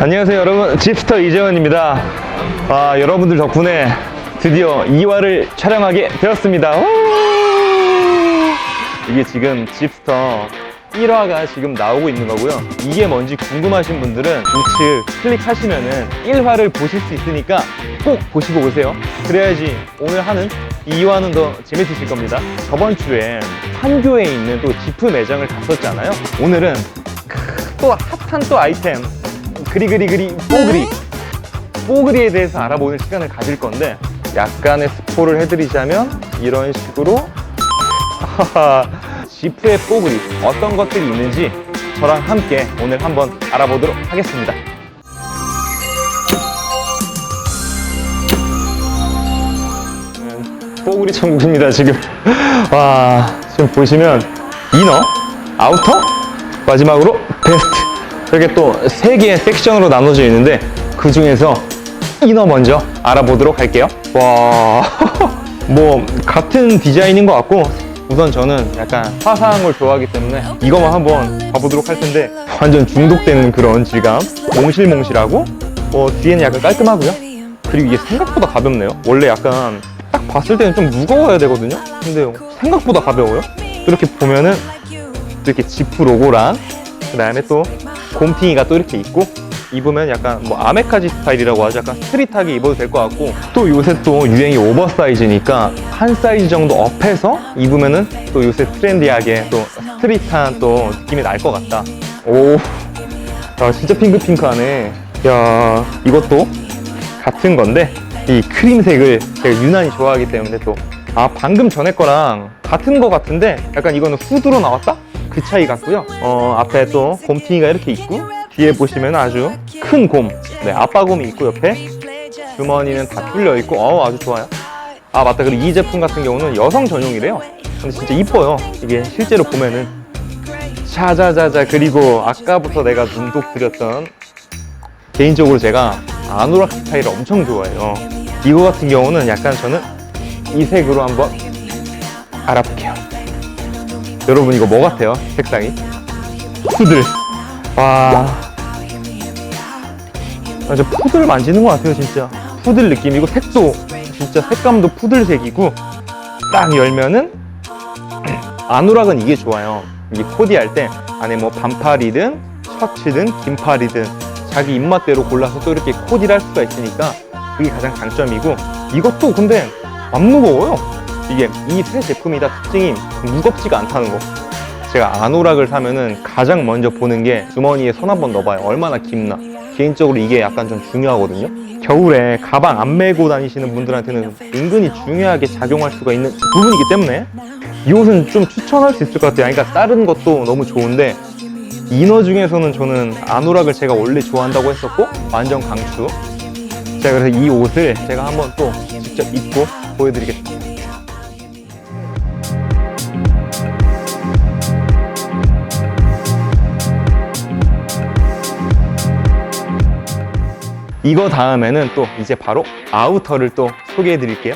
안녕하세요 여러분. 집스터 이재원입니다. 아 여러분들 덕분에 드디어 2화를 촬영하게 되었습니다. 우! 이게 지금 집스터 1화가 지금 나오고 있는 거고요. 이게 뭔지 궁금하신 분들은 우측 클릭하시면은 1화를 보실 수 있으니까 꼭 보시고 오세요. 그래야지 오늘 하는 2화는 더 재밌으실 겁니다. 저번 주에 판교에 있는 또 지프 매장을 갔었잖아요. 오늘은 또 핫한 또 아이템 그리그리그리 뽀그리. 뽀그리에 대해서 알아보는 시간을 가질 건데 약간의 스포를 해드리자면 이런 식으로 지프의 뽀그리. 어떤 것들이 있는지 저랑 함께 오늘 한번 알아보도록 하겠습니다. 음, 뽀글이 천국입니다 지금. 와 지금 보시면 이너 아우터 마지막으로 베스트 이렇게 또 세 개의 섹션으로 나눠져 있는데 그 중에서 이너 먼저 알아보도록 할게요 와 뭐 같은 디자인인 것 같고 우선 저는 약간 화사한 걸 좋아하기 때문에 이거만 한번 봐보도록 할 텐데 완전 중독되는 그런 질감 몽실몽실하고 어, 뒤에는 약간 깔끔하고요 그리고 이게 생각보다 가볍네요. 원래 약간 딱 봤을 때는 좀 무거워야 되거든요. 근데 생각보다 가벼워요. 이렇게 보면은 또 이렇게 지프 로고랑 그 다음에 또 곰팅이가 또 이렇게 있고 입으면 약간 뭐 아메카지 스타일이라고 하죠. 약간 스트릿하게 입어도 될 것 같고 또 요새 또 유행이 오버사이즈니까 한 사이즈 정도 업해서 입으면은 또 요새 트렌디하게 또 스트릿한 또 느낌이 날 것 같다. 오, 야 진짜 핑크핑크하네. 야 이것도 같은 건데 이 크림색을 제가 유난히 좋아하기 때문에 또 아 방금 전에 거랑 같은 거 같은데 약간 이거는 후드로 나왔다? 그 차이 같고요. 어 앞에 또 곰팅이가 이렇게 있고 뒤에 보시면 아주 큰 곰, 네 아빠 곰이 있고 옆에 주머니는 다 뚫려 있고 어 아주 좋아요. 아 맞다. 그리고 이 제품 같은 경우는 여성 전용이래요. 근데 진짜 이뻐요. 이게 실제로 보면은. 자자자자. 그리고 아까부터 내가 눈독 들였던 개인적으로 제가 아노락 스타일을 엄청 좋아해요. 이거 같은 경우는 약간 저는 이 색으로 한번 알아볼게요. 여러분 이거 뭐 같아요? 색상이? 푸들. 와. 아, 저 푸들 만지는 것 같아요, 진짜. 푸들 느낌이고 색도 진짜 색감도 푸들색이고 딱 열면은 아노락은 이게 좋아요. 이게 코디할 때 안에 뭐 반팔이든 셔츠든 긴팔이든 자기 입맛대로 골라서 또 이렇게 코디를 할 수가 있으니까 그게 가장 장점이고 이것도 근데 안 무거워요. 이게 이 세 제품이 다 특징이 무겁지가 않다는 거. 제가 아노락을 사면은 가장 먼저 보는 게 주머니에 손 한번 넣어봐요. 얼마나 깊나. 개인적으로 이게 약간 좀 중요하거든요. 겨울에 가방 안 메고 다니시는 분들한테는 은근히 중요하게 작용할 수가 있는 부분이기 때문에 이 옷은 좀 추천할 수 있을 것 같아요. 그러니까 다른 것도 너무 좋은데 이너 중에서는 저는 아노락을 제가 원래 좋아한다고 했었고 완전 강추. 제가 그래서 이 옷을 제가 한번 또 직접 입고 보여드리겠습니다. 이거 다음에는 또 이제 바로 아우터를 또 소개해 드릴게요.